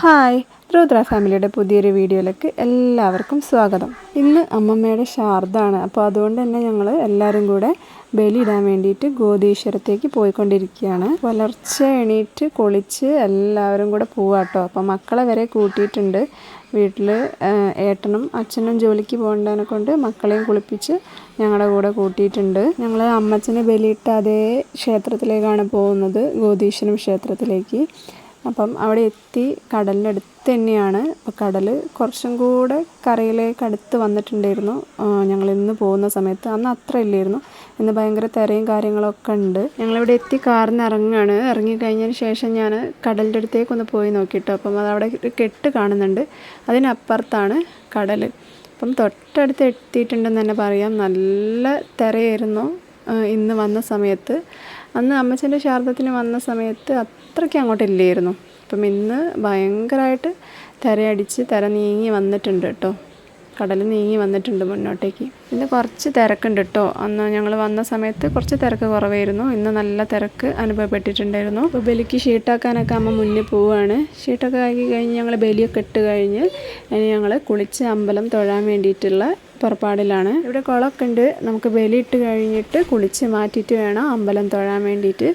Hi Rudra ഫാമിലിയുടെ പുതിയൊരു വീഡിയോയിലേക്ക് എല്ലാവർക്കും സ്വാഗതം. ഇന്ന് അമ്മമ്മയുടെ ശാർദാണ്. അപ്പോൾ അതുകൊണ്ട് തന്നെ ഞങ്ങൾ എല്ലാവരും കൂടെ ബലിയിടാൻ വേണ്ടിയിട്ട് ഗോതീശ്വരത്തേക്ക് പോയിക്കൊണ്ടിരിക്കുകയാണ്. പുലർച്ചെ എണീറ്റ് കുളിച്ച് എല്ലാവരും കൂടെ പോവാട്ടോ. അപ്പോൾ മക്കളെ വരെ കൂട്ടിയിട്ടുണ്ട്. വീട്ടിൽ ഏട്ടനും അച്ഛനും ജോലിക്ക് പോകേണ്ടതിനെ കൊണ്ട് മക്കളെയും കുളിപ്പിച്ച് ഞങ്ങളുടെ കൂടെ കൂട്ടിയിട്ടുണ്ട്. ഞങ്ങൾ അമ്മച്ചനെ ബലിയിട്ട അതേ ക്ഷേത്രത്തിലേക്കാണ് പോകുന്നത് ഗോതീശ്വരം ക്ഷേത്രത്തിലേക്ക്. അപ്പം അവിടെ എത്തി കടലിന്റെ അടുത്ത് തന്നെയാണ്. അപ്പോൾ കടൽ കുറച്ചും കൂടെ കരയിലേക്ക് അടുത്ത് വന്നിട്ടുണ്ടായിരുന്നു. ഞങ്ങൾ ഇന്ന് പോകുന്ന സമയത്ത്. അന്ന് അത്ര ഇല്ലായിരുന്നു. ഇന്ന് ഭയങ്കര തിരയും കാര്യങ്ങളൊക്കെ ഉണ്ട്. ഞങ്ങളിവിടെ എത്തി കാറിൽ നിന്ന് ഇറങ്ങുകയാണ് ഇറങ്ങിക്കഴിഞ്ഞതിന് ശേഷം ഞാൻ കടലിന്റെ അടുത്തേക്ക് ഒന്ന് പോയി നോക്കിയിട്ട് അപ്പം അതവിടെ കെട്ട് കാണുന്നുണ്ട്. അതിനപ്പുറത്താണ് കടൽ. അപ്പം തൊട്ടടുത്ത് എത്തിയിട്ടുണ്ടെന്ന് തന്നെ പറയാം. നല്ല തിരയായിരുന്നു ഇന്ന് വന്ന സമയത്ത്. അന്ന് അമ്മച്ചന്റെ ശാരദത്തിന് വന്ന സമയത്ത് അത്രയ്ക്ക് അങ്ങോട്ട് ഇല്ലായിരുന്നു അപ്പം ഇന്ന് ഭയങ്കരമായിട്ട് തിരയടിച്ച് തിര നീങ്ങി വന്നിട്ടുണ്ട് കേട്ടോ. കടൽ നീങ്ങി വന്നിട്ടുണ്ട് മുന്നോട്ടേക്ക്. ഇന്ന് കുറച്ച് തിരക്കുണ്ട് കേട്ടോ. അന്ന് ഞങ്ങൾ വന്ന സമയത്ത് കുറച്ച് തിരക്ക് കുറവായിരുന്നു. ഇന്ന് നല്ല തിരക്ക് അനുഭവപ്പെട്ടിട്ടുണ്ടായിരുന്നു. അപ്പോൾ ബലിക്ക് ഷീട്ടാക്കാനൊക്കെ അമ്മ മുന്നേ പോവുകയാണ്. ഷീട്ടൊക്കെ ആക്കി കഴിഞ്ഞ് ഞങ്ങൾ ബലിയൊക്കെ ഇട്ട് കഴിഞ്ഞ് ഞങ്ങൾ കുളിച്ച് അമ്പലം തൊഴാൻ വേണ്ടിയിട്ടുള്ള പുറപ്പാടിലാണ്. ഇവിടെ കുളമൊക്കെ ഉണ്ട്. നമുക്ക് ബലിയിട്ട് കഴിഞ്ഞിട്ട് കുളിച്ച് മാറ്റിയിട്ട് വേണം അമ്പലം തൊഴാൻ വേണ്ടിയിട്ട്.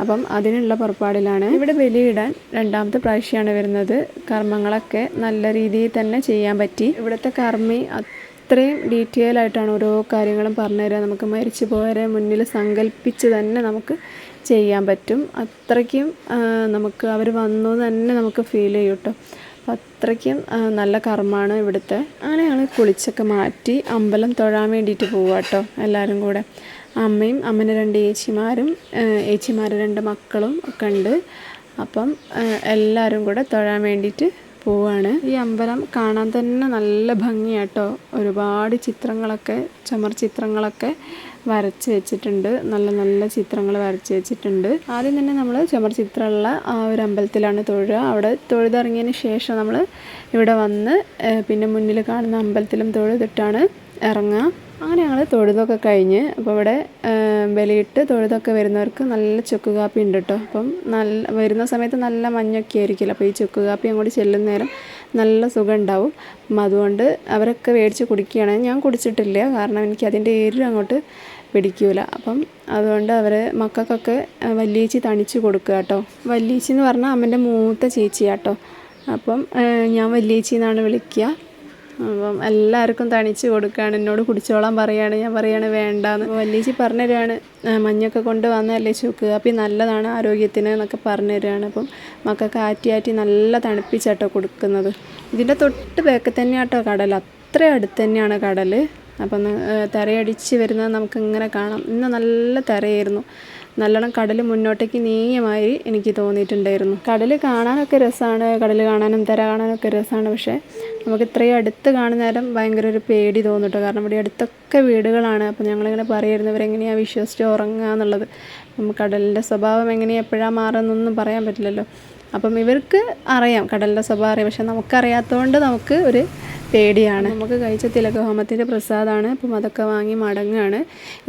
അപ്പം അതിനുള്ള പുറപ്പാടിലാണ്. ഇവിടെ ബലിയിടാൻ രണ്ടാമത്തെ പ്രാവശ്യമാണ് വരുന്നത്. കർമ്മങ്ങളൊക്കെ നല്ല രീതിയിൽ തന്നെ ചെയ്യാൻ പറ്റി. ഇവിടുത്തെ കർമ്മി അത്രയും ഡീറ്റെയിൽ ആയിട്ടാണ് ഓരോ കാര്യങ്ങളും പറഞ്ഞു തരിക നമുക്ക് മരിച്ചു പോയവരെ മുന്നിൽ സങ്കല്പിച്ച് തന്നെ നമുക്ക് ചെയ്യാൻ പറ്റും. അത്രയ്ക്കും നമുക്ക് അവർ വന്നു തന്നെ നമുക്ക് ഫീൽ ചെയ്യും കേട്ടോ അത്രയ്ക്കും നല്ല കർമ്മമാണ് ഇവിടുത്തെ. അങ്ങനെ ഞങ്ങൾ കുളിച്ചൊക്കെ മാറ്റി അമ്പലം തൊഴാൻ വേണ്ടിയിട്ട് പോവുക കേട്ടോ എല്ലാവരും കൂടെ. അമ്മയും അമ്മേന്റെ രണ്ട് ഏച്ചിമാരും ഏച്ചിമാരുടെ രണ്ട് മക്കളും ഒക്കെ ഉണ്ട്. അപ്പം എല്ലാവരും കൂടെ തൊഴാൻ വേണ്ടിയിട്ട് പോവാണ്. ഈ അമ്പലം കാണാൻ തന്നെ നല്ല ഭംഗിയാട്ടോ ഒരുപാട് ചിത്രങ്ങളൊക്കെ ചുമർ ചിത്രങ്ങളൊക്കെ വരച്ച് വെച്ചിട്ടുണ്ട്. നല്ല നല്ല ചിത്രങ്ങൾ വരച്ച് വെച്ചിട്ടുണ്ട്. ആദ്യം തന്നെ നമ്മൾ ചുമർ ചിത്രമുള്ള ആ ഒരു അമ്പലത്തിലാണ് തൊഴുക. അവിടെ തൊഴുതിറങ്ങിയതിന് ശേഷം നമ്മൾ ഇവിടെ വന്ന് പിന്നെ മുന്നിൽ കാണുന്ന അമ്പലത്തിലും തൊഴുതിട്ടാണ് ഇറങ്ങുക. അങ്ങനെ ഞങ്ങൾ തൊഴുതൊക്കെ കഴിഞ്ഞ് അപ്പോൾ ഇവിടെ ബലിയിട്ട് തൊഴുതൊക്കെ വരുന്നവർക്ക് നല്ല ചുക്ക് കാപ്പി ഉണ്ട് കേട്ടോ അപ്പം നല്ല വരുന്ന സമയത്ത് നല്ല മഞ്ഞൊക്കെ ആയിരിക്കില്ല അപ്പോൾ ഈ ചുക്ക് കാപ്പി അങ്ങോട്ട് ചെല്ലുന്ന നേരം നല്ല സുഖം ഉണ്ടാവും അപ്പം അതുകൊണ്ട് അവരൊക്കെ മേടിച്ച് കുടിക്കുകയാണ്. ഞാൻ കുടിച്ചിട്ടില്ല. കാരണം എനിക്ക് അതിന്റെ എരിവ് അങ്ങോട്ട് പിടിക്കൂല. അപ്പം അതുകൊണ്ട് അവർ മക്കൾക്കൊക്കെ വല്യേച്ചി തണിച്ച് കൊടുക്കുക കേട്ടോ. വല്യേച്ചി എന്ന് പറഞ്ഞാൽ അമ്മന്റെ മൂത്ത ചേച്ചിയാട്ടോ അപ്പം ഞാൻ വല്യേച്ചി എന്നാണ് വിളിക്കുക. അപ്പം എല്ലാവർക്കും തണിച്ച് കൊടുക്കുകയാണ്. എന്നോട് കുടിച്ചോളാൻ പറയുകയാണ് ഞാൻ പറയുകയാണ് വേണ്ടാന്ന്. വല്യേച്ചി പറഞ്ഞു തരുവാണ്. മഞ്ഞൊക്കെ കൊണ്ട് വന്നതല്ലേ ചുക്ക്. കാപ്പി നല്ലതാണ് ആരോഗ്യത്തിന് എന്നൊക്കെ പറഞ്ഞു തരുവാണ്. അപ്പം മക്കൾക്ക് ആറ്റി ആറ്റി നല്ല തണുപ്പിച്ചാട്ടോ കൊടുക്കുന്നത്. ഇതിന്റെ തൊട്ട് ബാക്കിൽ തന്നെയാട്ടോ കടൽ. അത്ര അടുത്ത് തന്നെയാണ് കടൽ അപ്പം തിരയടിച്ച് വരുന്നത് നമുക്ക് ഇങ്ങനെ കാണാം. ഇന്ന് നല്ല തിരയായിരുന്നു നല്ലോണം കടൽ മുന്നോട്ടേക്ക് നീങ്ങിയമായി എനിക്ക് തോന്നിയിട്ടുണ്ടായിരുന്നു. കടൽ കാണാനൊക്കെ രസമാണ് കടൽ കാണാനും തിര കാണാനൊക്കെ രസമാണ് പക്ഷേ നമുക്ക് ഇത്രയും അടുത്ത് കാണുന്ന നേരം ഭയങ്കര ഒരു പേടി തോന്നിട്ടോ കാരണം ഇവിടെ അടുത്തൊക്കെ വീടുകളാണ്. അപ്പം ഞങ്ങളിങ്ങനെ പറയുന്നവരെങ്ങനെയാണ് വിശ്വസിച്ച് ഉറങ്ങുക എന്നുള്ളത്. കടലിന്റെ സ്വഭാവം എങ്ങനെയാണ് എപ്പോഴാണ് മാറുന്നൊന്നും പറയാൻ പറ്റില്ലല്ലോ. അപ്പം ഇവർക്ക് അറിയാം കടലിന്റെ സ്വഭാവം അറിയാം. പക്ഷെ നമുക്കറിയാത്തതുകൊണ്ട് നമുക്ക് ഒരു പേടിയാണ്. നമുക്ക് കഴിച്ച തിലകഹോമത്തിന്റെ പ്രസാദമാണ് അപ്പം അതൊക്കെ വാങ്ങി മടങ്ങുകയാണ്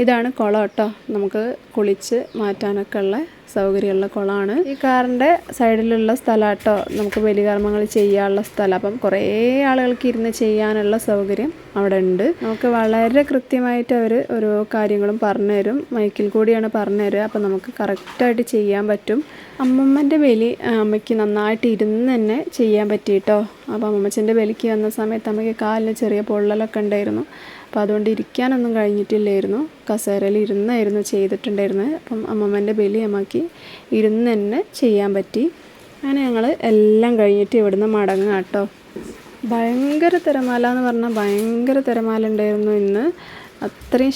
ഇതാണ് കുളം കേട്ടോ. നമുക്ക് കുളിച്ച് മാറ്റാനൊക്കെ ഉള്ള സൗകര്യമുള്ള കുളമാണ്. ഈ കാറിന്റെ സൈഡിലുള്ള സ്ഥലമാട്ടോ നമുക്ക് ബലികർമ്മങ്ങൾ ചെയ്യാനുള്ള സ്ഥലം. അപ്പം കുറേ ആളുകൾക്ക് ഇരുന്ന് ചെയ്യാനുള്ള സൗകര്യം അവിടെ ഉണ്ട്. നമുക്ക് വളരെ കൃത്യമായിട്ട് അവർ ഓരോ കാര്യങ്ങളും പറഞ്ഞു തരും. മൈക്കിൽ കൂടിയാണ് പറഞ്ഞു തരിക. അപ്പം നമുക്ക് കറക്റ്റായിട്ട് ചെയ്യാൻ പറ്റും. അമ്മമ്മന്റെ ബലി അമ്മയ്ക്ക് നന്നായിട്ട് ഇരുന്ന് തന്നെ ചെയ്യാൻ പറ്റിയിട്ടോ? അപ്പം അമ്മച്ചന്റെ ബലിക്ക് വന്ന സമയത്ത് അമ്മയ്ക്ക് കാലിന് ചെറിയ പൊള്ളലൊക്കെ ഉണ്ടായിരുന്നു. അപ്പോൾ അതുകൊണ്ട് ഇരിക്കാനൊന്നും കഴിഞ്ഞിട്ടില്ലായിരുന്നു. കസേരയിൽ ഇരുന്നായിരുന്നു ചെയ്തിട്ടുണ്ടായിരുന്നത്. അപ്പം അമ്മമ്മന്റെ ബലി അമ്മയ്ക്ക് ഇരുന്ന് തന്നെ ചെയ്യാൻ പറ്റി. അങ്ങനെ ഞങ്ങൾ എല്ലാം കഴിഞ്ഞിട്ട് ഇവിടുന്ന് മടങ്ങുക കേട്ടോ. ഭയങ്കര തിരമാല എന്ന് പറഞ്ഞാൽ ഭയങ്കര തിരമാല ഉണ്ടായിരുന്നു ഇന്ന്. അത്രയും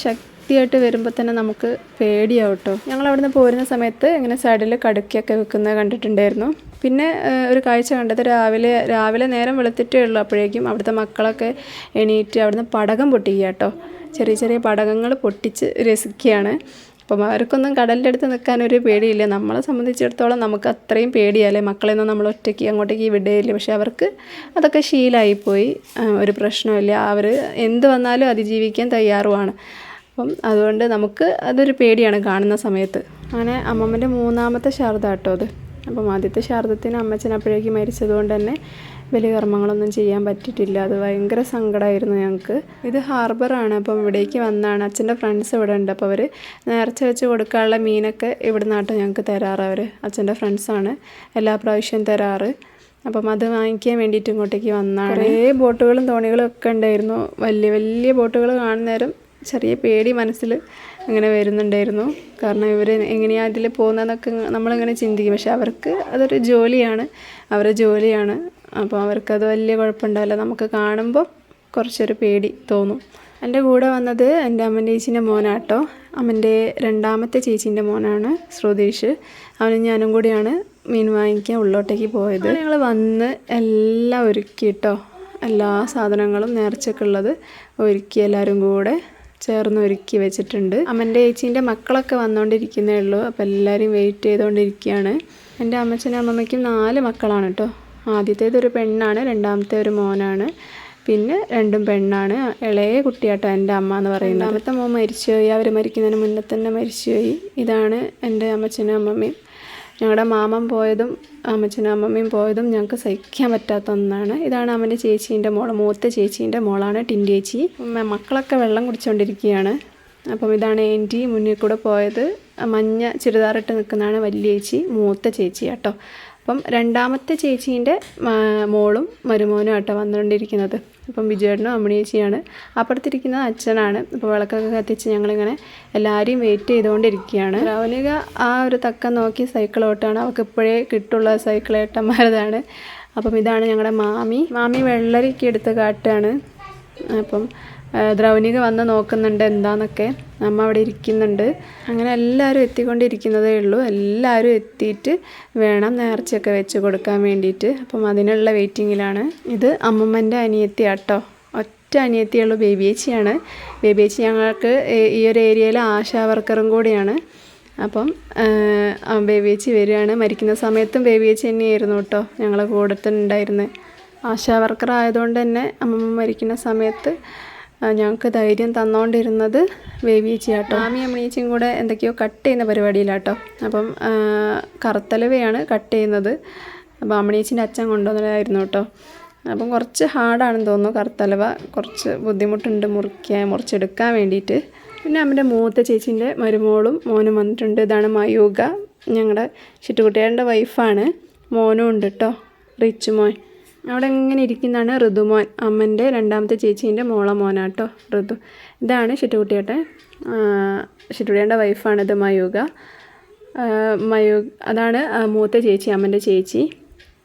ശക്തിയായിട്ട് വരുമ്പോൾ തന്നെ നമുക്ക് പേടിയാവും കേട്ടോ ഞങ്ങൾ അവിടുന്ന് പോരുന്ന സമയത്ത് ഇങ്ങനെ സൈഡിൽ കടുക്കിയൊക്കെ വെക്കുന്നത് കണ്ടിട്ടുണ്ടായിരുന്നു. പിന്നെ ഒരു കാഴ്ച കണ്ടത് രാവിലെ രാവിലെ നേരം വെളുത്തിട്ടേ ഉള്ളൂ അപ്പോഴേക്കും അവിടുത്തെ മക്കളൊക്കെ എണീറ്റ് അവിടുന്ന് പടകം പൊട്ടിക്കുക കേട്ടോ ചെറിയ ചെറിയ പടകങ്ങൾ പൊട്ടിച്ച് രസിക്കുകയാണ്. അപ്പം അവർക്കൊന്നും കടലിന്റെ അടുത്ത് നിൽക്കാൻ ഒരു പേടിയില്ല. നമ്മളെ സംബന്ധിച്ചിടത്തോളം നമുക്ക് അത്രയും പേടിയല്ലേ? മക്കളെയൊന്നും നമ്മൾ ഒറ്റയ്ക്ക് അങ്ങോട്ടേക്ക് വിടുകയില്ല പക്ഷെ അവർക്ക് അതൊക്കെ ശീലമായിപ്പോയി ഒരു പ്രശ്നമില്ല അവർ എന്ത് വന്നാലും അതിജീവിക്കാൻ തയ്യാറുമാണ് അപ്പം അതുകൊണ്ട് നമുക്ക് അതൊരു പേടിയാണ് കാണുന്ന സമയത്ത്. അങ്ങനെ അമ്മമ്മന്റെ മൂന്നാമത്തെ ശാരദ കേട്ടോ അത്. അപ്പം ആദ്യത്തെ ശാരദത്തിന് അമ്മച്ചൻ അപ്പോഴേക്ക് മരിച്ചതുകൊണ്ട് തന്നെ വലിയ കർമ്മങ്ങളൊന്നും ചെയ്യാൻ പറ്റിയിട്ടില്ല. അത് ഭയങ്കര സങ്കടമായിരുന്നു ഞങ്ങൾക്ക്. ഇത് ഹാർബറാണ് അപ്പം ഇവിടേക്ക് വന്നാണ്. അച്ഛന്റെ ഫ്രണ്ട്സ് ഇവിടെ ഉണ്ട്. അപ്പോൾ അവർ നേർച്ച വെച്ച് കൊടുക്കാനുള്ള മീനൊക്കെ ഇവിടെ നാട്ട് ഞങ്ങൾക്ക് തരാറ്. അവർ അച്ഛന്റെ ഫ്രണ്ട്സാണ് എല്ലാ പ്രാവശ്യവും തരാറ്. അപ്പം അത് വാങ്ങിക്കാൻ വേണ്ടിയിട്ട് ഇങ്ങോട്ടേക്ക് വന്നാണ്. കുറേ ബോട്ടുകളും തോണികളും ഒക്കെ ഉണ്ടായിരുന്നു. വലിയ വലിയ ബോട്ടുകൾ കാണുന്നേരം ചെറിയ പേടി മനസ്സിൽ അങ്ങനെ വരുന്നുണ്ടായിരുന്നു. കാരണം ഇവർ എങ്ങനെയാണ് അതിൽ പോകുന്നതെന്നൊക്കെ നമ്മളിങ്ങനെ ചിന്തിക്കും. പക്ഷെ അവർക്ക് അതൊരു ജോലിയാണ്. അവരെ ജോലിയാണ്. അപ്പോൾ അവർക്കത് വലിയ കുഴപ്പമുണ്ടാവില്ല. നമുക്ക് കാണുമ്പോൾ കുറച്ചൊരു പേടി തോന്നും. എന്റെ കൂടെ വന്നത് എന്റെ അമ്മന്റെ ചേച്ചീന്റെ മോനാട്ടോ. അമ്മന്റെ രണ്ടാമത്തെ ചേച്ചീന്റെ മോനാണ് ശ്രുതീഷ്. അവനും ഞാനും കൂടിയാണ് മീൻ വാങ്ങിക്കാൻ ഉള്ളോട്ടേക്ക് പോയത്. ഞങ്ങൾ വന്ന് എല്ലാം ഒരുക്കിയിട്ടോ എല്ലാ സാധനങ്ങളും നേർച്ചക്കുള്ളത് ഒരുക്കി എല്ലാവരും കൂടെ. ചേർന്ന് ഒരുക്കി വെച്ചിട്ടുണ്ട്. അമ്മന്റെ ചേച്ചീന്റെ മക്കളൊക്കെ വന്നുകൊണ്ടിരിക്കുന്നേ ഉള്ളൂ. അപ്പോൾ എല്ലാവരും വെയിറ്റ് ചെയ്തുകൊണ്ടിരിക്കുകയാണ് എന്റെ അമ്മച്ചനും അമ്മമ്മയ്ക്കും നാല് മക്കളാണ് കേട്ടോ ആദ്യത്തേത് ഒരു പെണ്ണാണ് രണ്ടാമത്തെ ഒരു മോനാണ്. പിന്നെ രണ്ടും പെണ്ണാണ്. ഇളയ കുട്ടിയാട്ടോ എന്റെ അമ്മ എന്ന് പറയുന്നത്. രണ്ടാമത്തെ മോൻ മരിച്ചുപോയി. അവർ മരിക്കുന്നതിന് മുന്നേ തന്നെ മരിച്ചുപോയി. ഇതാണ് എന്റെ അമ്മച്ചനും അമ്മമ്മയും. ഞങ്ങളുടെ മാമൻ പോയതും അമ്മച്ചനും അമ്മമ്മയും പോയതും ഞങ്ങൾക്ക് സഹിക്കാൻ പറ്റാത്ത ഒന്നാണ്. ഇതാണ് അമ്മന്റെ ചേച്ചീന്റെ മോൾ മൂത്ത ചേച്ചീന്റെ മോളാണ് ടിന്റേച്ചി മക്കളൊക്കെ വെള്ളം കുടിച്ചുകൊണ്ടിരിക്കുകയാണ് അപ്പം ഇതാണ് എന്റെ മുന്നിൽ കൂടെ പോയത്. മഞ്ഞ ചുരിദാറിട്ട് നിൽക്കുന്നതാണ് വലിയ ചേച്ചി മൂത്ത ചേച്ചി കേട്ടോ അപ്പം രണ്ടാമത്തെ ചേച്ചീന്റെ മോളും മരുമോനും ആട്ടോ വന്നുകൊണ്ടിരിക്കുന്നത് അപ്പം വിജയേട്ടനും അമ്മണിയേച്ചിയാണ് അപ്പുറത്തിരിക്കുന്നത് അച്ഛനാണ്. അപ്പോൾ വിളക്കൊക്കെ കത്തിച്ച് ഞങ്ങളിങ്ങനെ എല്ലാവരെയും വെയിറ്റ് ചെയ്തുകൊണ്ടിരിക്കുകയാണ്. രാവലിക ആ ഒരു തക്കം നോക്കി സൈക്കിൾ ഓട്ടാണ് അവൾക്ക് ഇപ്പോഴേ കിട്ടുള്ള സൈക്കിൾ ഏട്ടന്മാരതാണ്. അപ്പം ഇതാണ് ഞങ്ങളുടെ മാമി. മാമി വെള്ളരിക്ക് എടുത്ത് കാട്ടാണ് അപ്പം ദ്രൗനിക വന്ന് നോക്കുന്നുണ്ട് എന്താന്നൊക്കെ. അമ്മ അവിടെ ഇരിക്കുന്നുണ്ട്. അങ്ങനെ എല്ലാവരും എത്തിക്കൊണ്ടിരിക്കുന്നതേ ഉള്ളൂ. എല്ലാവരും എത്തിയിട്ട് വേണം നേർച്ചയൊക്കെ വെച്ച് കൊടുക്കാൻ വേണ്ടിയിട്ട്. അപ്പം അതിനുള്ള വെയിറ്റിങ്ങിലാണ്. ഇത് അമ്മമ്മന്റെ അനിയത്തിയാട്ടോ ഒറ്റ അനിയത്തിയുള്ള ബേബിയേച്ചിയാണ്. ബേബിയേച്ചി ഞങ്ങൾക്ക് ഈ ഒരു ഏരിയയിലെ ആശാ വർക്കറും കൂടിയാണ്. അപ്പം ബേബിയേച്ചി വരികയാണ്. മരിക്കുന്ന സമയത്തും ബേബിയേച്ചി തന്നെയായിരുന്നു കേട്ടോ ഞങ്ങളെ കൂടെ തന്നെ ഉണ്ടായിരുന്നത്. ആശാ വർക്കർ ആയതുകൊണ്ട് തന്നെ അമ്മമ്മ മരിക്കുന്ന സമയത്ത് ഞങ്ങൾക്ക് ധൈര്യം തന്നുകൊണ്ടിരുന്നത് ബേബിയേച്ചി ആട്ടോ മാമി അമ്മേച്ചിയും കൂടെ എന്തൊക്കെയോ കട്ട് ചെയ്യുന്ന പരിപാടിയിലാട്ടോ. അപ്പം കറുത്തലവയാണ് കട്ട് ചെയ്യുന്നത്. അപ്പോൾ അമ്മണീച്ചിന്റെ അച്ഛൻ കൊണ്ടുവന്നതായിരുന്നു കേട്ടോ. അപ്പം കുറച്ച് ഹാർഡാണെന്ന് തോന്നുന്നു കറുത്തലവ. കുറച്ച് ബുദ്ധിമുട്ടുണ്ട് മുറിക്കാൻ മുറിച്ചെടുക്കാൻ വേണ്ടിയിട്ട്. പിന്നെ അമ്മന്റെ മൂത്ത ചേച്ചീന്റെ മരുമോളും മോനും വന്നിട്ടുണ്ട്. ഇതാണ് മയൂക ഞങ്ങളുടെ ചുറ്റുകുട്ടികളുടെ വൈഫാണ് മോനും ഉണ്ട് കേട്ടോ. റിച്ച് മോൻ. അവിടെ ഇങ്ങനെ ഇരിക്കുന്നതാണ് ഋതുമോൻ അമ്മന്റെ രണ്ടാമത്തെ ചേച്ചീന്റെ മോള മോനാട്ടോ ഋതു. ഇതാണ് ഷിറ്റുകുട്ടിയേട്ടെ ഷിറ്റുകുട്ടിയുടെ വൈഫാണിത് മയൂക. മയൂ അതാണ് മൂത്ത ചേച്ചി അമ്മന്റെ ചേച്ചി.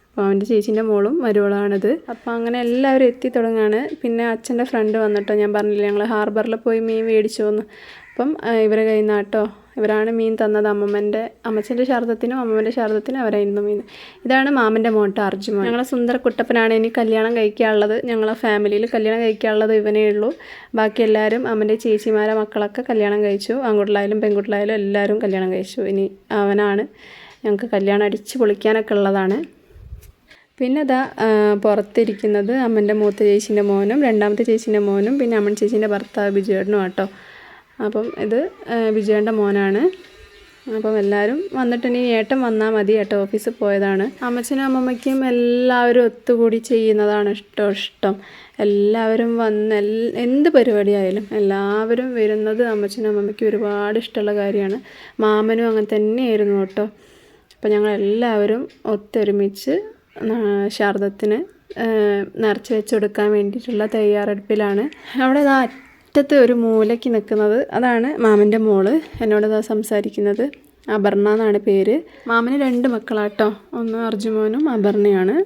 അപ്പോൾ അവന്റെ ചേച്ചീന്റെ മോളും മരുവളാണിത് അപ്പോൾ അങ്ങനെ എല്ലാവരും എത്തി തുടങ്ങുകയാണ് പിന്നെ അച്ഛന്റെ ഫ്രണ്ട് വന്നിട്ടോ. ഞാൻ പറഞ്ഞില്ലേ ഞങ്ങൾ ഹാർബറിൽ പോയി മീൻ മേടിച്ചു വന്നു അപ്പം ഇവരെ കയ്യിൽ നിന്നാട്ടോ. ഇവരാണ് മീൻ തന്നത് അമ്മമ്മന്റെ അമ്മച്ചന്റെ ശാരദത്തിനും അമ്മമ്മന്റെ ശാരദത്തിനും അവരായിരുന്നു മീൻ. ഇതാണ് മാമന്റെ മോട്ട അർജുമോൻ ഞങ്ങളെ സുന്ദര കുട്ടപ്പനാണ് ഇനി കല്യാണം കഴിക്കാനുള്ളത്. ഞങ്ങളെ ഫാമിലിയിൽ കല്യാണം കഴിക്കാനുള്ളത് ഇവനേ ഉള്ളൂ. ബാക്കി എല്ലാവരും അമ്മന്റെ ചേച്ചിമാരെ മക്കളൊക്കെ കല്യാണം കഴിച്ചു. ആൺകുട്ടിലായാലും പെൺകുട്ടിലായാലും എല്ലാവരും കല്യാണം കഴിച്ചു. ഇനി അവനാണ്. ഞങ്ങൾക്ക് കല്യാണം അടിച്ച് പൊളിക്കാനൊക്കെ ഉള്ളതാണ്. പിന്നെ അതാ പുറത്തിരിക്കുന്നത് അമ്മന്റെ മൂത്ത ചേച്ചീന്റെ മോനും രണ്ടാമത്തെ ചേച്ചീന്റെ മോനും പിന്നെ അമ്മൻ ചേച്ചീന്റെ ഭർത്താവ് ബിജുവേട്ടനും ആട്ടോ. അപ്പം ഇത് വിജയന്റെ മോനാണ്. അപ്പം എല്ലാവരും വന്നിട്ട് ഇനി ഏട്ടൻ വന്നാൽ മതി. ഏട്ടൻ ഓഫീസിൽ പോയതാണ്. അമ്മച്ചനും അമ്മമ്മയ്ക്കും എല്ലാവരും ഒത്തുകൂടി ചെയ്യുന്നതാണ് ഇഷ്ടം ഇഷ്ടം. എല്ലാവരും വന്ന് എന്ത് പരിപാടിയായാലും എല്ലാവരും വരുന്നത് അമ്മച്ചനും അമ്മമ്മയ്ക്കും ഒരുപാട് ഇഷ്ടമുള്ള കാര്യമാണ്. മാമനും അങ്ങനെ തന്നെയായിരുന്നു കേട്ടോ. അപ്പം ഞങ്ങൾ എല്ലാവരും ഒത്തൊരുമിച്ച് ശാരദത്തിന് നിറച്ച് വെച്ച് കൊടുക്കാൻ വേണ്ടിയിട്ടുള്ള തയ്യാറെടുപ്പിലാണ്. അവിടെ അറ്റത്ത് ഒരു മൂലയ്ക്ക് നിൽക്കുന്നത് അതാണ് മാമന്റെ മോൾ. എന്നോട് ഇതാ സംസാരിക്കുന്നത്. അപർണ എന്നാണ് പേര്. മാമന് രണ്ട് മക്കളാട്ടോ. ഒന്ന് അർജുമോനും അപർണയാണ്.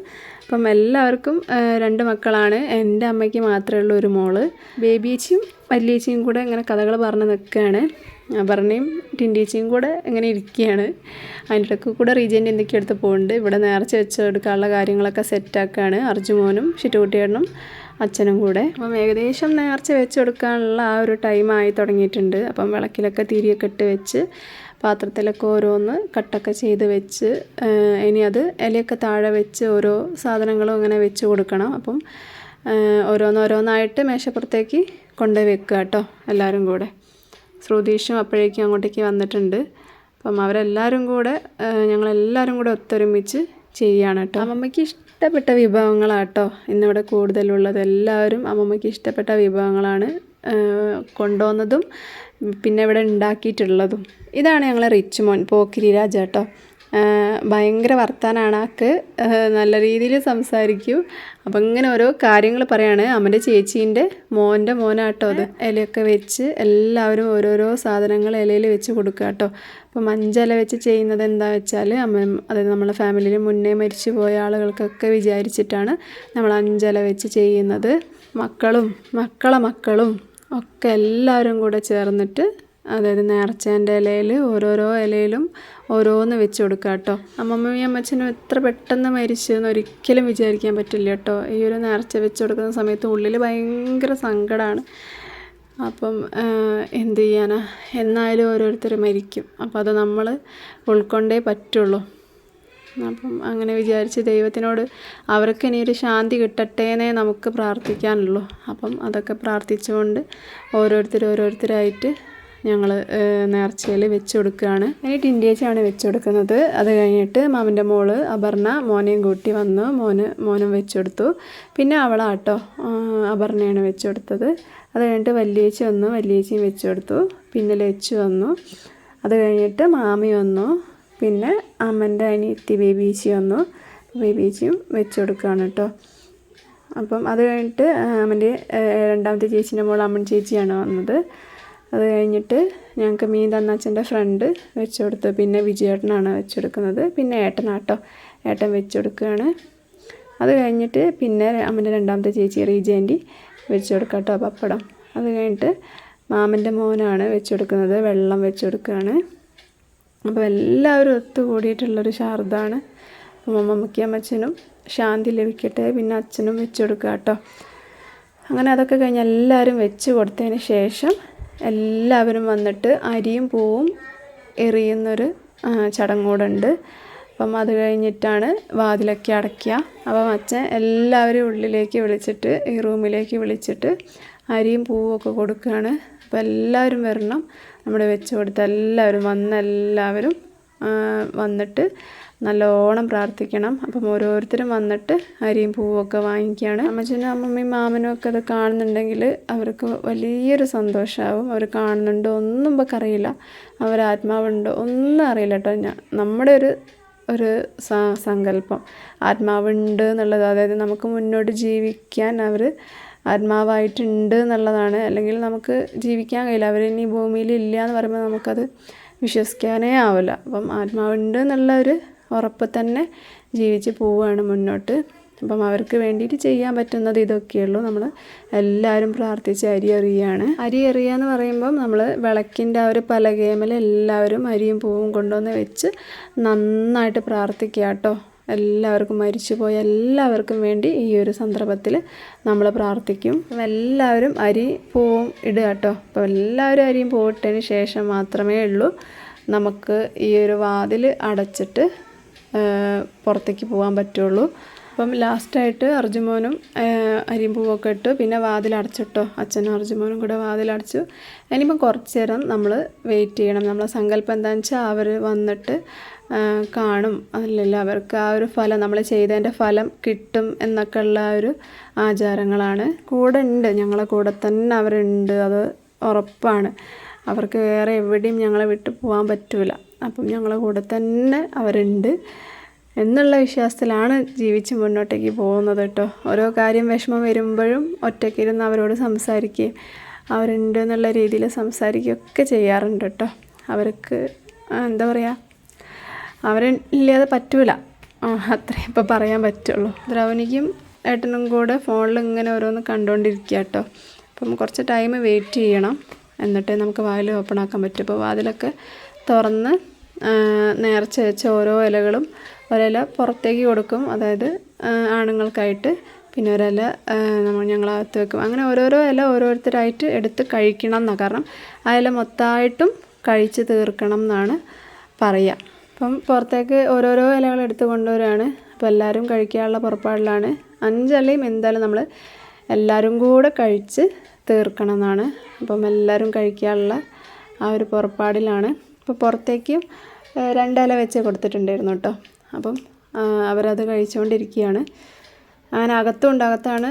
അപ്പം എല്ലാവർക്കും രണ്ട് മക്കളാണ്. എന്റെ അമ്മയ്ക്ക് മാത്രമേ ഉള്ളൂ ഒരു മോൾ. ബേബിയേച്ചിയും വല്യേച്ചിയും കൂടെ ഇങ്ങനെ കഥകൾ പറഞ്ഞ് നിൽക്കുകയാണ്. അപർണയും ടിന്റീച്ചിയും കൂടെ ഇങ്ങനെ ഇരിക്കുകയാണ്. അതിന്റെ ഇടയ്ക്ക് കൂടെ റീജന്റ് എന്തൊക്കെയോ എടുത്ത് പോകുന്നുണ്ട്. ഇവിടെ നേർച്ച വെച്ച് എടുക്കാനുള്ള കാര്യങ്ങളൊക്കെ സെറ്റാക്കുകയാണ് അർജുമോനും ഷിറ്റുകുട്ടിയേട്ടനും അച്ഛനും കൂടെ. അപ്പം ഏകദേശം നേർച്ച വെച്ച് കൊടുക്കാനുള്ള ആ ഒരു ടൈമായി തുടങ്ങിയിട്ടുണ്ട്. അപ്പം വിളക്കിലൊക്കെ തിരിയൊക്കെ ഇട്ട് വെച്ച് പാത്രത്തിലൊക്കെ ഓരോന്ന് കട്ടൊക്കെ ചെയ്ത് വെച്ച് ഇനി അത് ഇലയൊക്കെ താഴെ വെച്ച് ഓരോ സാധനങ്ങളും ഇങ്ങനെ വെച്ച് കൊടുക്കണം. അപ്പം ഓരോന്നോരോന്നായിട്ട് മേശപ്പുറത്തേക്ക് കൊണ്ടുപോയി വെക്കുക കേട്ടോ എല്ലാവരും കൂടെ. ശ്രുതീഷും അപ്പോഴേക്കും അങ്ങോട്ടേക്ക് വന്നിട്ടുണ്ട്. അപ്പം അവരെല്ലാവരും കൂടെ ഞങ്ങളെല്ലാവരും കൂടെ ഒത്തൊരുമിച്ച് ചെയ്യുകയാണ് കേട്ടോ. അമ്മമ്മയ്ക്ക് ഇഷ്ടപ്പെട്ട വിഭവങ്ങളാട്ടോ ഇന്നിവിടെ കൂടുതലുള്ളത്. എല്ലാവരും അമ്മമ്മയ്ക്ക് ഇഷ്ടപ്പെട്ട വിഭവങ്ങളാണ് കൊണ്ടുവന്നതും പിന്നെ ഇവിടെ ഉണ്ടാക്കിയിട്ടുള്ളതും. ഇതാണ് ഞങ്ങളെ റിച്ച് മോൻ പോക്കിരി രാജ കേട്ടോ ഭയങ്കര വർത്താനാണ് ആക്ക്. നല്ല രീതിയിൽ സംസാരിക്കും. അപ്പം ഇങ്ങനെ ഓരോ കാര്യങ്ങൾ പറയാണ്. അമ്മന്റെ ചേച്ചീന്റെ മോന്റെ മോനാട്ടോ അത്. ഇലയൊക്കെ വെച്ച് എല്ലാവരും ഓരോരോ സാധനങ്ങൾ ഇലയിൽ വെച്ച് കൊടുക്കുക കേട്ടോ. അപ്പം മഞ്ചില വെച്ച് ചെയ്യുന്നത് എന്താ വെച്ചാൽ അമ്മ അതായത് നമ്മളെ ഫാമിലിയിൽ മുന്നേ മരിച്ചു പോയ ആളുകൾക്കൊക്കെ വിചാരിച്ചിട്ടാണ് നമ്മൾ അഞ്ചില വെച്ച് ചെയ്യുന്നത്. മക്കളും മക്കളെ മക്കളും ഒക്കെ എല്ലാവരും കൂടെ ചേർന്നിട്ട് അതായത് നേർച്ചേന്റെ ഇലയിൽ ഓരോരോ ഇലയിലും ഓരോന്ന് വെച്ച് കൊടുക്കുക കേട്ടോ. അമ്മമ്മയും അമ്മച്ചനും എത്ര പെട്ടെന്ന് മരിച്ചെന്ന് ഒരിക്കലും വിചാരിക്കാൻ പറ്റില്ല കേട്ടോ. ഈ ഒരു നേർച്ച വെച്ച് കൊടുക്കുന്ന സമയത്ത് ഉള്ളിൽ ഭയങ്കര സങ്കടമാണ് അപ്പം എന്ത് ചെയ്യാനാ? എന്നാലും ഓരോരുത്തർ മരിക്കും. അപ്പം അത് നമ്മൾ ഉൾക്കൊണ്ടേ പറ്റുള്ളൂ. അപ്പം അങ്ങനെ വിചാരിച്ച് ദൈവത്തിനോട് അവർക്ക് ഒരു ശാന്തി കിട്ടട്ടേന്നേ നമുക്ക് പ്രാർത്ഥിക്കാനുള്ളൂ. അപ്പം അതൊക്കെ പ്രാർത്ഥിച്ചുകൊണ്ട് ഓരോരുത്തർ ഓരോരുത്തരായിട്ട് ഞങ്ങൾ നേർച്ചയിൽ വെച്ച് കൊടുക്കുകയാണ് ഇനി ടിൻഡേച്ചാണ് വെച്ച് കൊടുക്കുന്നത് അത് കഴിഞ്ഞിട്ട് മാമന്റെ മോൾ അപർണ മോനെയും കൂട്ടി വന്നു. മോന് മോനും വെച്ച് കൊടുത്തു പിന്നെ അവളാട്ടോ അപർണയാണ് വെച്ച് കൊടുത്തത് അത് കഴിഞ്ഞിട്ട് വല്യേച്ചി വന്നു. വല്യേച്ചിയും വെച്ച് കൊടുത്തു പിന്നെ ലച്ചു വന്നു. അത് കഴിഞ്ഞിട്ട് മാമി വന്നു. പിന്നെ അമ്മന്റെ അനിയത്തി ബേബീച്ചി വന്നു. ബേബീച്ചിയും വെച്ച് കൊടുക്കുകയാണ് കേട്ടോ അപ്പം അത് കഴിഞ്ഞിട്ട് അമ്മന്റെ രണ്ടാമത്തെ ചേച്ചീന്റെ മോൾ അമ്മൻ ചേച്ചിയാണ് വന്നത്. അത് കഴിഞ്ഞിട്ട് ഞങ്ങൾക്ക് മീൻ തന്നച്ഛന്റെ ഫ്രണ്ട് വെച്ച് കൊടുത്തു പിന്നെ വിജയേട്ടനാണ് വെച്ചെടുക്കുന്നത് പിന്നെ ഏട്ടനാട്ടോ ഏട്ടൻ വെച്ചെടുക്കുകയാണ് അത് കഴിഞ്ഞിട്ട് പിന്നെ അമ്മന്റെ രണ്ടാമത്തെ ചേച്ചി റീജേന്റി വെച്ച് കൊടുക്കട്ടോ പപ്പടം. അത് കഴിഞ്ഞിട്ട് മാമന്റെ മോനാണ് വെച്ച് കൊടുക്കുന്നത്. വെള്ളം വെച്ച് കൊടുക്കുകയാണ്. അപ്പോൾ എല്ലാവരും ഒത്തുകൂടിയിട്ടുള്ളൊരു ശാരദാണ്. അപ്പം അമ്മമ്മയ്ക്കും അമ്മച്ചനും ശാന്തി ലഭിക്കട്ടെ. പിന്നെ അച്ഛനും വെച്ച് കൊടുക്കുക കേട്ടോ അങ്ങനെ അതൊക്കെ കഴിഞ്ഞ് എല്ലാവരും വെച്ച് കൊടുത്തതിന് ശേഷം എല്ലാവരും വന്നിട്ട് അരിയും പൂവും എറിയുന്നൊരു ചടങ്ങൂടുണ്ട്. അപ്പം അത് കഴിഞ്ഞിട്ടാണ് വാതിലൊക്കെ അടയ്ക്കുക. അപ്പം അച്ഛൻ എല്ലാവരും ഉള്ളിലേക്ക് വിളിച്ചിട്ട് ഈ റൂമിലേക്ക് വിളിച്ചിട്ട് അരിയും ഒക്കെ കൊടുക്കുകയാണ്. അപ്പോൾ എല്ലാവരും വരണം. നമ്മുടെ വെച്ച് കൊടുത്ത എല്ലാവരും വന്ന എല്ലാവരും വന്നിട്ട് നല്ലോണം പ്രാർത്ഥിക്കണം. അപ്പം ഓരോരുത്തരും വന്നിട്ട് അരിയും പൂവൊക്കെ വാങ്ങിക്കുകയാണ് അമ്മച്ചനും അമ്മമ്മയും മാമനും ഒക്കെ അത് കാണുന്നുണ്ടെങ്കിൽ അവർക്ക് വലിയൊരു സന്തോഷമാവും അവർ കാണുന്നുണ്ടോ ഒന്നും ഇപ്പം അറിയില്ല. അവർ ആത്മാവുണ്ടോ ഒന്നും അറിയില്ല കേട്ടോ. ഞാൻ നമ്മുടെ ഒരു ഒരു സങ്കല്പം. ആത്മാവുണ്ട് എന്നുള്ളത്. അതായത് നമുക്ക് മുന്നോട്ട് ജീവിക്കാൻ അവർ ആത്മാവായിട്ടുണ്ട് എന്നുള്ളതാണ്. അല്ലെങ്കിൽ നമുക്ക് ജീവിക്കാൻ കഴിയില്ല. അവരിനി ഭൂമിയിൽ ഇല്ല എന്ന് പറയുമ്പോൾ നമുക്കത് വിശ്വസിക്കാനേ ആവില്ല. അപ്പം ആത്മാവുണ്ട് എന്നുള്ള ഒരു ഉറപ്പ് തന്നെ ജീവിച്ച് പോവുകയാണ് മുന്നോട്ട്. അപ്പം അവർക്ക് വേണ്ടിയിട്ട് ചെയ്യാൻ പറ്റുന്നത് ഇതൊക്കെയുള്ളൂ. നമ്മൾ എല്ലാവരും പ്രാർത്ഥിച്ച് അരി എറിയാണ് അരി എറിയുക എന്ന് പറയുമ്പം നമ്മൾ വിളക്കിന്റെ ആ ഒരു പലകേമൽ എല്ലാവരും അരിയും പൂവും കൊണ്ടുവന്ന് വെച്ച് നന്നായിട്ട് പ്രാർത്ഥിക്കുക കേട്ടോ. എല്ലാവർക്കും മരിച്ചുപോയ എല്ലാവർക്കും വേണ്ടി ഈ ഒരു സന്ദർഭത്തിൽ നമ്മൾ പ്രാർത്ഥിക്കും. എല്ലാവരും അരി പൂവും ഇടുക കേട്ടോ. അപ്പോൾ എല്ലാവരും അരിയും പൂവിട്ടതിന് ശേഷം മാത്രമേ ഉള്ളൂ. നമുക്ക് ഈ ഒരു വാതിൽ അടച്ചിട്ട് പുറത്തേക്ക് പോകാൻ പറ്റുള്ളൂ. അപ്പം ലാസ്റ്റായിട്ട് അർജുമോനും അരിമ്പൂവൊക്കെ പൂവൊക്കെ ഇട്ടു. പിന്നെ വാതിലടച്ചിട്ടോ. അച്ഛനും അർജുമോനും കൂടെ വാതിലടച്ചു. ഇനിയിപ്പം കുറച്ച് നേരം നമ്മൾ വെയിറ്റ് ചെയ്യണം. നമ്മളെ സങ്കല്പം എന്താണെന്ന് വെച്ചാൽ അവർ വന്നിട്ട് കാണും. അല്ലല്ലോ അവർക്ക് ആ ഒരു ഫലം നമ്മൾ ചെയ്തതിന്റെ ഫലം കിട്ടും എന്നൊക്കെ ഉള്ള ഒരു ആചാരങ്ങളാണ്. കൂടെ ഉണ്ട്. ഞങ്ങളെ കൂടെ തന്നെ അവരുണ്ട്. അത് ഉറപ്പാണ്. അവർക്ക് വേറെ എവിടെയും ഞങ്ങളെ വിട്ട് പോകാൻ പറ്റില്ല അപ്പം ഞങ്ങളെ കൂടെ തന്നെ അവരുണ്ട്. എന്നുള്ള വിശ്വാസത്തിലാണ് ജീവിച്ച് മുന്നോട്ടേക്ക് പോകുന്നത് കേട്ടോ. ഓരോ കാര്യം വിഷമം വരുമ്പോഴും ഒറ്റയ്ക്കിരുന്ന് അവരോട് സംസാരിക്കുകയും അവരുണ്ട് എന്നുള്ള രീതിയിൽ സംസാരിക്കുകയൊക്കെ ചെയ്യാറുണ്ട് കേട്ടോ. അവർക്ക് എന്താ പറയുക അവരില്ലാതെ പറ്റൂല. അത്രേ ഇപ്പോൾ പറയാൻ പറ്റുള്ളൂ. ദ്രവനിക്കും ഏട്ടനും കൂടെ ഫോണിൽ ഇങ്ങനെ ഓരോന്ന് കണ്ടുകൊണ്ടിരിക്കുക കേട്ടോ. അപ്പം കുറച്ച് ടൈം വെയിറ്റ് ചെയ്യണം. എന്നിട്ടേ നമുക്ക് വാതിൽ ഓപ്പൺ ആക്കാൻ പറ്റും. അപ്പോൾ വാതിലൊക്കെ തുറന്ന് നേർച്ച വെച്ച ഓരോ ഇലകളും ഒരില പുറത്തേക്ക് കൊടുക്കും. അതായത് ആണുങ്ങൾക്കായിട്ട് പിന്നെ ഒരില നമ്മൾ ഞങ്ങളകത്ത് വെക്കും. അങ്ങനെ ഓരോരോ ഇല ഓരോരുത്തരായിട്ട് എടുത്ത് കഴിക്കണം എന്നാണ് കാരണം ആ ഇല മൊത്തമായിട്ടും കഴിച്ച് തീർക്കണം എന്നാണ് പറയുക. അപ്പം പുറത്തേക്ക് ഓരോരോ ഇലകൾ എടുത്ത് കൊണ്ടുവരികയാണ്. അപ്പോൾ എല്ലാവരും കഴിക്കാനുള്ള പുറപ്പാടിലാണ്. അഞ്ചലയും എന്തായാലും നമ്മൾ എല്ലാവരും കൂടെ കഴിച്ച് തീർക്കണം എന്നാണ് അപ്പം എല്ലാവരും കഴിക്കാനുള്ള ആ ഒരു പുറപ്പാടിലാണ്. അപ്പോൾ പുറത്തേക്കും രണ്ടില വെച്ച് കൊടുത്തിട്ടുണ്ടായിരുന്നു കേട്ടോ. അപ്പം അവരത് കഴിച്ചുകൊണ്ടിരിക്കുകയാണ് അങ്ങനെ അകത്തും ഉണ്ട്. അകത്താണ്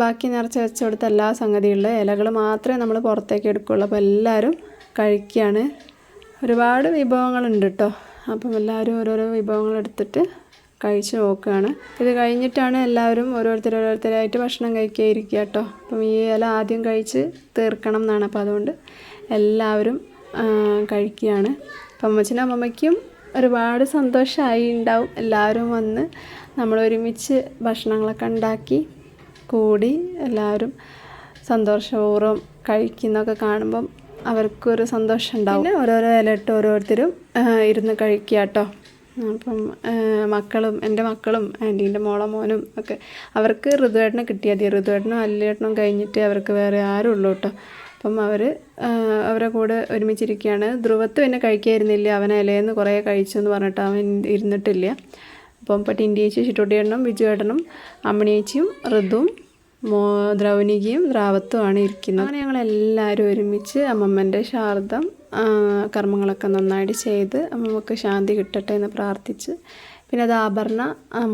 ബാക്കി നിറച്ച് വെച്ച് കൊടുത്ത എല്ലാ സംഗതികളിലും ഇലകൾ മാത്രമേ നമ്മൾ പുറത്തേക്ക് എടുക്കുകയുള്ളൂ. അപ്പോൾ എല്ലാവരും കഴിക്കുകയാണ്. ഒരുപാട് വിഭവങ്ങളുണ്ട് കേട്ടോ. അപ്പം എല്ലാവരും ഓരോരോ വിഭവങ്ങൾ എടുത്തിട്ട് കഴിച്ച് നോക്കുകയാണ്. ഇത് കഴിഞ്ഞിട്ടാണ് എല്ലാവരും ഓരോരുത്തർ ഓരോരുത്തരായിട്ട് ഭക്ഷണം കഴിക്കുക ഇരിക്കുക കേട്ടോ. അപ്പം ഈ ഇല ആദ്യം കഴിച്ച് തീർക്കണം എന്നാണ്. അപ്പോൾ അതുകൊണ്ട് എല്ലാവരും കഴിക്കുകയാണ്. അപ്പം അമ്മച്ചനും അമ്മമ്മയ്ക്കും ഒരുപാട് സന്തോഷമായി ഉണ്ടാവും. എല്ലാവരും വന്ന് നമ്മൾ ഒരുമിച്ച് ഭക്ഷണങ്ങളൊക്കെ ഉണ്ടാക്കി കൂടി എല്ലാവരും സന്തോഷപൂർവം കഴിക്കുന്നൊക്കെ കാണുമ്പം അവർക്കൊരു സന്തോഷം ഉണ്ടാവും. പിന്നെ ഓരോരോ ഇലയിട്ട് ഓരോരുത്തരും ഇരുന്ന് കഴിക്കുക കേട്ടോ. അപ്പം മക്കളും എന്റെ മക്കളും ആന്റീന്റെ മോളെ മോനും ഒക്കെ അവർക്ക് ഋതുവേട്ടനെ കിട്ടിയാൽ മതി. ഋതുവേട്ടനും അല്ലേട്ടനും കഴിഞ്ഞിട്ട് അവർക്ക് വേറെ ആരും ഉള്ളൂ കേട്ടോ. അപ്പം അവർ അവരെ കൂടെ ഒരുമിച്ചിരിക്കുകയാണ്. ധ്രുവത്ത് പിന്നെ കഴിക്കായിരുന്നില്ല. അവൻ ഇലയെന്ന് കുറേ കഴിച്ചു എന്ന് പറഞ്ഞിട്ട് അവൻ ഇരുന്നിട്ടില്ല. അപ്പം ടിന്റി ചേച്ചി ചിട്ടോട്ടിയേട്ടനും ബിജു ഏട്ടനും അമ്മണിയേച്ചിയും ഋതുവും മോ ദ്രൗനികയും ദ്രാവത്തുമാണ് ഇരിക്കുന്നത്. അങ്ങനെ ഞങ്ങളെല്ലാവരും ഒരുമിച്ച് അമ്മമ്മന്റെ ശാരദം ആ, കർമ്മങ്ങളൊക്കെ നന്നായിട്ട് ചെയ്ത് നമുക്ക് ശാന്തി കിട്ടട്ടെ എന്ന് പ്രാർത്ഥിച്ച്. പിന്നെ അത് ആഭരണ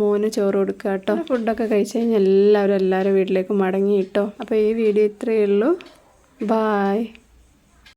മോന് ചോറ് കൊടുക്കുക കേട്ടോ. ഫുഡൊക്കെ കഴിച്ച് കഴിഞ്ഞാൽ എല്ലാവരും എല്ലാവരും വീട്ടിലേക്ക് മടങ്ങി കേട്ടോ അപ്പോൾ ഈ വീഡിയോ ഇത്രയേ ഉള്ളൂ. ബായ്